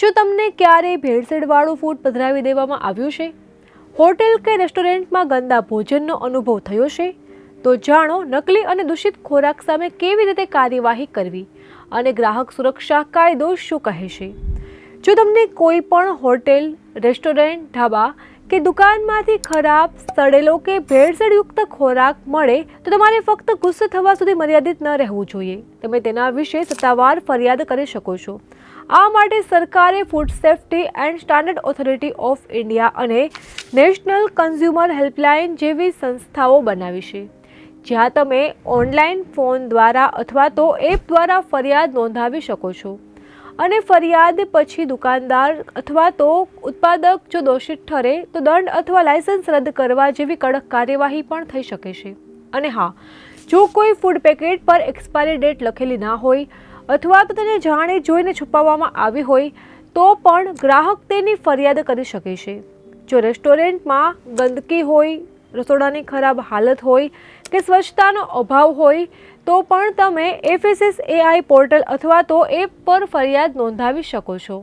શું તમને ક્યારેય ભેળસેળવાળું ફૂડ પધરાવી દેવામાં આવ્યું છે? હોટેલ કે રેસ્ટોરન્ટમાં ગંદા ભોજનનો અનુભવ થયો છે? તો જાણો નકલી અને દૂષિત ખોરાક સામે કેવી રીતે કાર્યવાહી કરવી અને ગ્રાહક સુરક્ષા કાયદો શું કહે છે? જો તમને કોઈ પણ હોટેલ, રેસ્ટોરન્ટ, ઢાબા કે દુકાનમાંથી ખરાબ, સડેલો કે ભેળસેળયુક્ત ખોરાક મળે તો તમારે ફક્ત ગુસ્સે થવા સુધી મર્યાદિત ન રહેવું જોઈએ. તમે તેના વિશે સત્તાવાર ફરિયાદ કરી શકો છો. આ માટે સરકારે food safety and standard authority of India અને નેશનલ કન્ઝ્યુમર હેલ્પલાઇન જેવી સંસ્થાઓ બનાવી છે. જ્યાં તમે ઓનલાઈન ફોન દ્વારા અથવા તો એપ દ્વારા ફરિયાદ નોંધાવી શકો છો. અને ફરિયાદ પછી દુકાનદાર અથવા તો ઉત્પાદક જો દોષિત ઠરે, તો દંડ અથવા લાયસન્સ રદ કરવા જેવી કડક કાર્યવાહી પણ થઈ શકે છે. અને હા, જો કોઈ ફૂડ પેકેટ પર એક્સપાયરી ડેટ લખેલી ના હોય અથવા તો તેને જાણે જોઈને છુપાવવામાં આવી હોય, તો પણ ગ્રાહક તેની ફરિયાદ કરી શકે છે. જો રેસ્ટોરન્ટમાં ગંદકી હોય રસોડાની ખરાબ હાલત હોય કે સ્વચ્છતાનો અભાવ હોય, તો પણ તમે એફએસએસએઆઈ પોર્ટલ અથવા તો એપ પર ફરિયાદ નોંધાવી શકો છો.